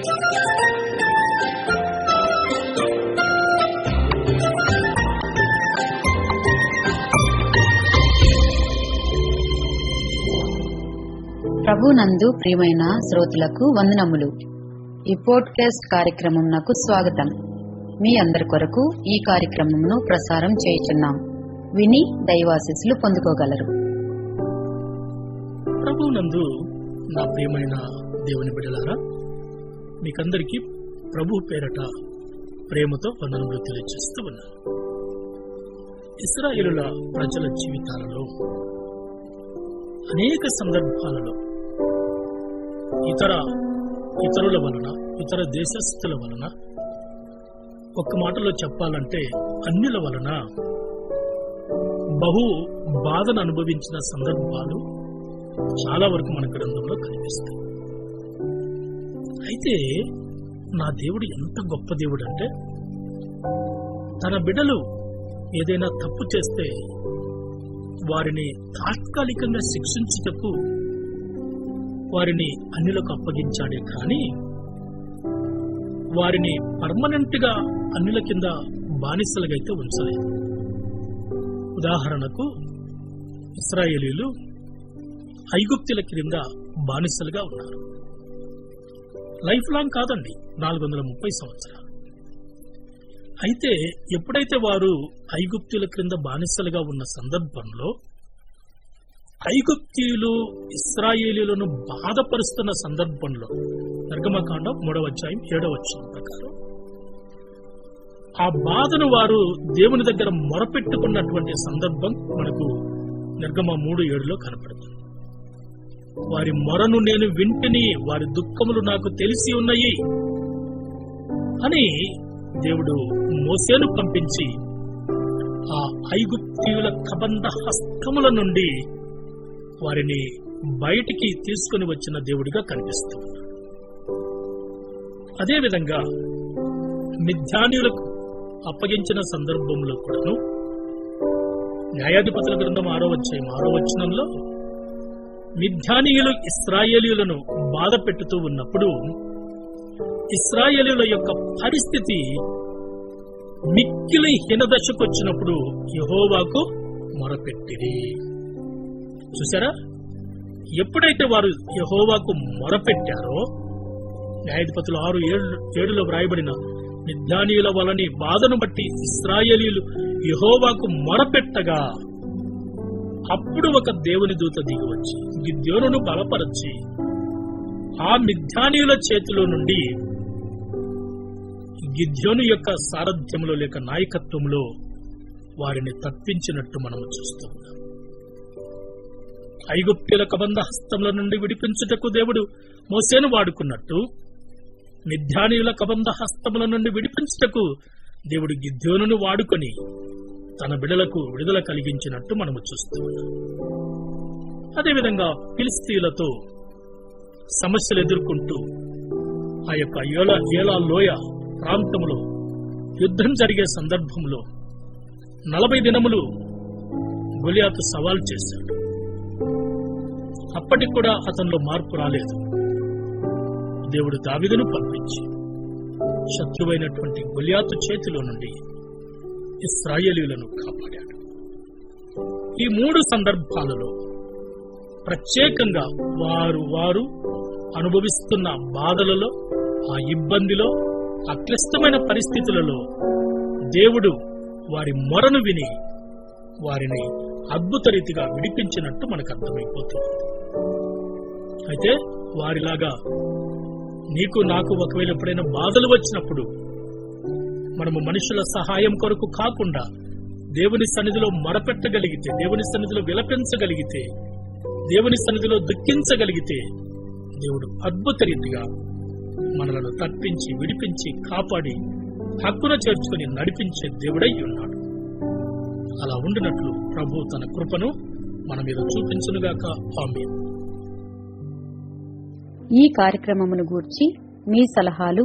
ప్రభునందు ప్రియమైన శ్రోతలకు వందనములు. ఈ పోడ్కాస్ట్ కార్యక్రమంనకు స్వాగతం. మీ అందరి కొరకు ఈ కార్యక్రమమును ప్రసారం చేయుచున్నాం. విని దైవాశిస్సులు పొందుకోగలరు. ప్రభునందు నా ప్రియమైన దేవుని బిడ్డలారా మీకందరికీ ప్రభు పేరట ప్రేమతో వందనములు తెలియజేస్తూ ఉన్నాను. ఇస్రాయేలుల ప్రజల జీవితాలలో అనేక సందర్భాలలో ఇతర ఇతరుల వలన ఇతర దేశస్థుల వలన ఒక్క మాటలో చెప్పాలంటే అన్యుల వలన బహు బాధను అనుభవించిన సందర్భాలు చాలా వరకు మన గ్రంథంలో కనిపిస్తాయి. అయితే నా దేవుడు ఎంత గొప్ప దేవుడు అంటే తన బిడ్డలు ఏదైనా తప్పు చేస్తే వారిని తాత్కాలికంగా శిక్షించుటకు వారిని అన్యులకు అప్పగించాడే. కానీ వారిని పర్మనెంట్గా అన్నిల కింద బానిసలుగా అయితే ఉంచలేదు ఉదాహరణకు ఇస్రాయేలీలు ఐగుప్తుల క్రింద బానిసలుగా ఉన్నారు. లైఫ్ లాంగ్ కాదండి నాలుగు వందల ముప్పై సంవత్సరాలు. అయితే ఎప్పుడైతే వారు ఐగుప్తుల క్రింద బానిసలుగా ఉన్న సందర్భంలో ఐగుప్తీయులు ఇస్రాయేలీలను బాధపరుస్తున్న సందర్భంలో నిర్గమకాండం మూడవ అధ్యాయం ఏడవ వచ్చిన ప్రకారం ఆ బాధను వారు దేవుని దగ్గర మొరపెట్టుకున్నటువంటి సందర్భం మనకు నిర్గమ మూడు ఏడులో కనపడుతుంది. వారి మొరను నేను వింటిని వారి దుఃఖములు నాకు తెలిసి ఉన్నాయి. అని దేవుడు మోసేను పంపించి ఆ ఐగుప్తీయుల కబంధ హస్తముల నుండి వారిని బయటికి తీసుకుని వచ్చిన దేవుడిగా కనిపిస్తుంది అదేవిధంగా మిథ్యానులకు అప్పగించిన సందర్భంలో కూడాను న్యాయాధిపతుల గ్రంథం ఆరో వచ్చే ఆరో వచనంలో మిథ్యానీయులు ఇస్రాయేలీయులను బాధ పెట్టుతూ ఉన్నప్పుడు ఇస్రాయేలీల యొక్క పరిస్థితి మిక్కిలి హీనదశకు వచ్చినప్పుడు యహోవాకు మొరపెట్టిరి చూసారా ఎప్పుడైతే వారు యహోవాకు మొరపెట్టారో న్యాయాధిపతులు ఆరు ఏడు ఏడులో వ్రాయబడిన మిద్యానీయుల వలని బాధను బట్టి ఇస్రాయేలీలు యహోవాకు మొరపెట్టగా అప్పుడు ఒక దేవుని దూత దిగివచ్చి గిద్యోనును బలపరచి. ఆ మిథ్యానీయుల చేతిలో నుండి గిద్యోను యొక్క సారథ్యంలో లేక నాయకత్వంలో వారిని తప్పించినట్టు మనము చూస్తున్నాం ఐగుప్తుల కబంధ హస్తముల నుండి విడిపించుటకు దేవుడు మోసేను వాడుకున్నట్టు మిథ్యానీయుల కబంధ హస్తముల నుండి విడిపించుటకు దేవుడు గిద్యోనును వాడుకొని తన బిడలకు విడుదల కలిగించినట్టు మనము చూస్తూ. అదేవిధంగా ఫిలిస్తీన్లతో సమస్యలు ఎదుర్కొంటూ ఆ యొక్క ఏలా ఏలా లోయ ప్రాంతంలో యుద్ధం జరిగే సందర్భంలో నలభై దినములు గొలియాతు సవాల్ చేశాడు. అప్పటికి కూడా అతనిలో మార్పు రాలేదు. దేవుడు దావిదను పంపించి శత్రువైనటువంటి గొలియాతు చేతిలో నుండి ఇస్రాయేలీలను కాపాడాడు. ఈ మూడు సందర్భాలలో ప్రత్యేకంగా వారు వారు అనుభవిస్తున్న బాధలలో ఆ ఇబ్బందిలో ఆ క్లిష్టమైన పరిస్థితులలో దేవుడు వారి మొరను విని వారిని అద్భుత రీతిగా విడిపించినట్టు మనకు అర్థమైపోతుంది. అయితే వారిలాగా నీకు నాకు ఒకవేళ ఎప్పుడైనా బాధలు వచ్చినప్పుడు మనము మనుషుల సహాయం కొరకు కాకుండా దేవుని సన్నిధిలో మొరపెట్టగలిగితే దేవుని సన్నిధిలో విలపించగలిగితే దేవుని సన్నిధిలో దుఃఖించగలిగితే దేవుడు అద్భుత రీతిగా మనలను తప్పించి విడిపించి కాపాడి హక్కున చేర్చుకుని నడిపించే దేవుడై ఉన్నాడు. అలా ఉండినట్లు ప్రభు తన కృపను మన మీద చూపించునుగాక. ఆమె ఈ కార్యక్రమమును గూర్చి మీ సలహాలు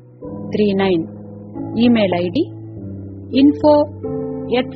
three nine email ID info at